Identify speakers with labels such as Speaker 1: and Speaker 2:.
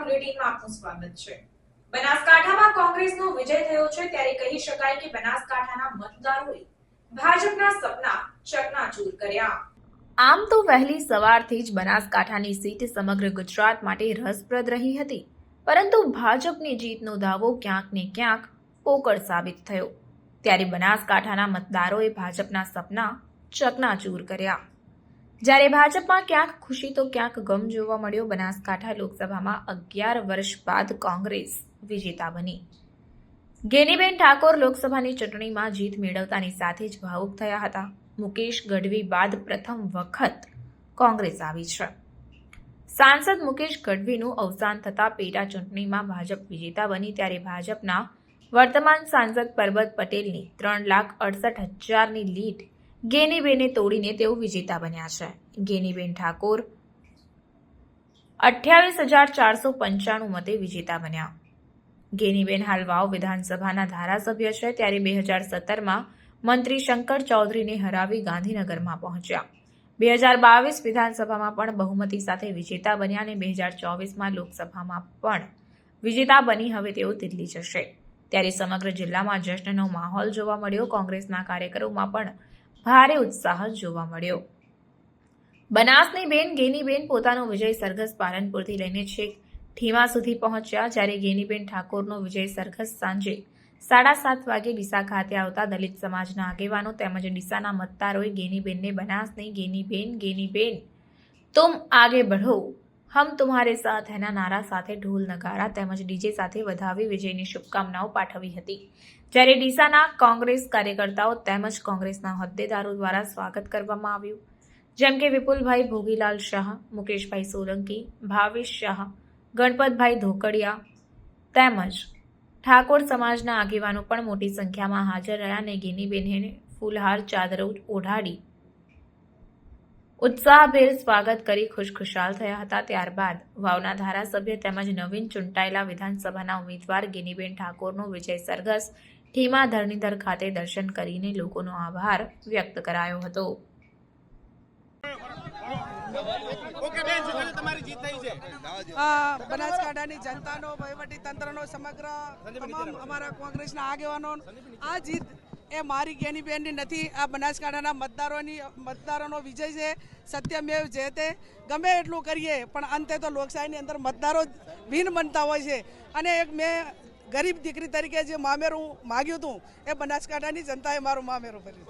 Speaker 1: આપનું સ્વાગત છે. બનાસકાંઠામાં કોંગ્રેસનો વિજય થયો છે ત્યારે કહી શકાય કે બનાસકાંઠાના મતદારોએ ભાજપના સપના ચકનાચૂર કર્યા. આમ તો વહેલી સવારથી જ બનાસકાંઠાની સીટ સમગ્ર ગુજરાત માટે રસપ્રદ રહી હતી. પરંતુ ભાજપની જીતનો દાવો ક્યાંક ને ક્યાંક પોકળ સાબિત થયો. ત્યારે બનાસકાંઠાના મતદારોએ ભાજપના સપના ચકનાચૂર કર્યા. જ્યારે ભાજપમાં ક્યાંક ખુશી તો ક્યાંક ગમ જોવા મળ્યો બનાસકાંઠા લોકસભામાં અગિયાર વર્ષ બાદ કોંગ્રેસ વિજેતા બની. ગેનીબેન ઠાકોર લોકસભાની ચૂંટણીમાં જીત મેળવતાની સાથે જ ભાવુક થયા હતા. મુકેશ ગઢવી બાદ પ્રથમ વખત કોંગ્રેસ આવી છે. સાંસદ મુકેશ ગઢવીનું અવસાન થતાં પેટા ચૂંટણીમાં ભાજપ વિજેતા બની ત્યારે ભાજપના વર્તમાન સાંસદ પરબત પટેલની ત્રણ લાખ અડસઠ હજારની લીડ ગેનીબેને તોડીને તેઓ વિજેતા બન્યા છે. ગેનીબેન ઠાકોર અઠ્યાવીસ હજાર ચારસો પંચાણું મતે વિજેતા બન્યા. ગેનીબેન હાલ વાવ વિધાનસભાના ધારાસભ્ય છે ત્યારે બે હજાર સત્તરમાં મંત્રી શંકર ચૌધરીને હરાવી ગાંધીનગરમાં પહોંચ્યા. બે હજાર બાવીસ વિધાનસભામાં પણ બહુમતી સાથે વિજેતા બન્યા અને બે હજાર ચોવીસમાં લોકસભામાં પણ વિજેતા બની હવે તેઓ દિલ્હી જશે. ત્યારે સમગ્ર જિલ્લામાં જશ્નનો માહોલ જોવા મળ્યો. કોંગ્રેસના કાર્યકરોમાં પણ ભારે ઉત્સાહ જોવા મળ્યો. બનાસની બેન ગેનીબેન પોતાનો વિજય સરઘસ પાલનપુરથી લઈને છેક ઠીમા સુધી પહોંચ્યા જ્યારે ગેનીબેન ઠાકોરનો વિજય સરઘસ સાંજે સાડા સાત વાગે ડીસા ખાતે આવતા દલિત સમાજના આગેવાનો તેમજ ડીસાના મતદારોએ ગેનીબેનને બનાસની ગેનીબેન ગેનીબેન, તુમ આગે બઢો હમ તુમ્હારે સાથ એના નારા સાથે ઢોલ નગારા તેમજ ડીજે સાથે વધાવી વિજયની શુભકામનાઓ પાઠવી હતી. જ્યારે ડીસાના કોંગ્રેસ કાર્યકર્તાઓ તેમજ કોંગ્રેસના હોદ્દેદારો દ્વારા સ્વાગત કરવામાં આવ્યું. જેમ કે વિપુલભાઈ ભોગીલાલ શાહ, મુકેશભાઈ સોલંકી, ભાવેશ શાહ, ગણપતભાઈ ધોકડિયા તેમજ ઠાકોર સમાજના આગેવાનો પણ મોટી સંખ્યામાં હાજર રહ્યા અને ગીનીબેને ફૂલહાર ચાદરો ઓઢાડી ઉત્સાહભેર સ્વાગત કરી ખુશખુશાલ થયા હતા. ત્યારબાદ વાવના ધારાસભ્ય તેમજ નવીન ચૂંટાયેલા વિધાનસભાના ઉમેદવાર ગિનીબેન ઠાકોરનો વિજય સરઘસ ઠીમા ધરણીધર ખાતે દર્શન કરીને લોકોનો આભાર વ્યક્ત કરાયો હતો.
Speaker 2: ઓકે બેન શું તમારી જીત થઈ છે.
Speaker 3: આ બનાસકાંઠાની જનતાનો વહીવટી તંત્રનો સમગ્ર તમામ અમારા કોંગ્રેસના આગેવાનો આ જીત એ મારી જ્ઞાનીબેનની નથી. આ બનાસકાંઠાના મતદારોની, મતદારોનો વિજય છે, સત્યમેવ તે. ગમે એટલું કરીએ, પણ અંતે તો લોકશાહીની અંદર મતદારો જ ભીન બનતા હોય છે. અને એક મેં ગરીબ દીકરી તરીકે જે મામેરું માગ્યું હતું, એ બનાસકાંઠાની જનતાએ મારું મામેરું કર્યું